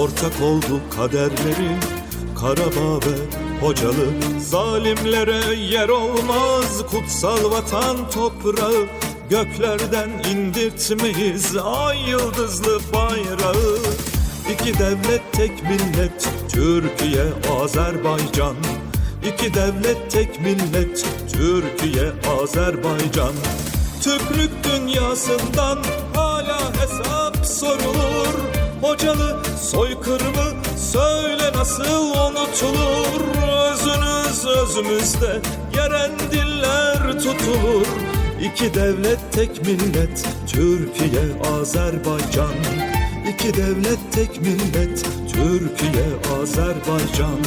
ortak oldu kaderleri Karabağ ve Hocalı. Zalimlere yer olmaz kutsal vatan toprağı. Göklerden indirtmeyiz ay yıldızlı bayrağı. İki devlet tek millet Türkiye Azerbaycan. İki devlet tek millet Türkiye Azerbaycan. Türklük dünyasından hala hesap sorulur Hocalı soykırımı söyle nasıl unutulur? Özünüz özümüzde yeren diller tutulur. İki devlet tek millet Türkiye Azerbaycan. İki devlet tek millet Türkiye Azerbaycan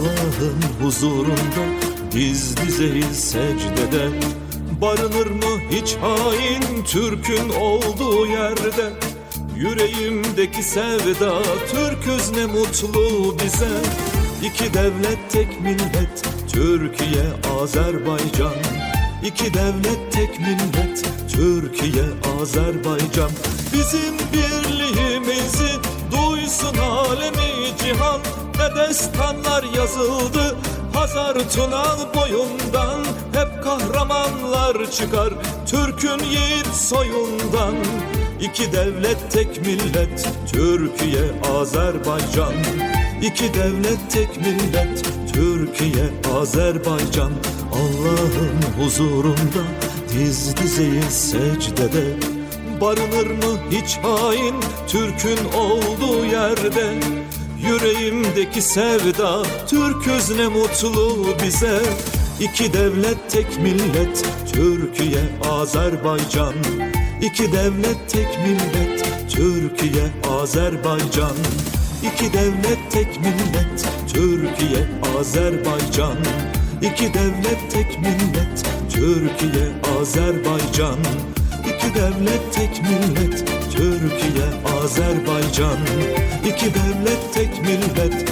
Allah'ın huzurunda diz dizeyiz secdede. Barınır mı hiç hain Türk'ün olduğu yerde? Yüreğimdeki sevda Türk'üz ne mutlu bize. İki devlet tek millet Türkiye Azerbaycan. İki devlet tek millet Türkiye Azerbaycan. Bizim birliğimizi duysun alemi cihan Ne destanlar yazıldı. Hazar Tunal boyundan Hep kahramanlar çıkar. Türk'ün yiğit soyundan İki devlet tek millet Türkiye Azerbaycan. İki devlet tek millet Türkiye Azerbaycan. Allah'ın huzurunda diz dizeyiz secdede Barınır mı hiç hain? Türk'ün olduğu yerde Yüreğimdeki sevda. Türk'üz ne mutlu bize. İki devlet tek millet. Türkiye Azerbaycan. İki devlet tek millet. Türkiye Azerbaycan. İki devlet tek millet. Türkiye Azerbaycan. İki devlet tek millet. Türkiye Azerbaycan İki devlet tek millet Türkiye Azerbaycan. İki devlet tek millet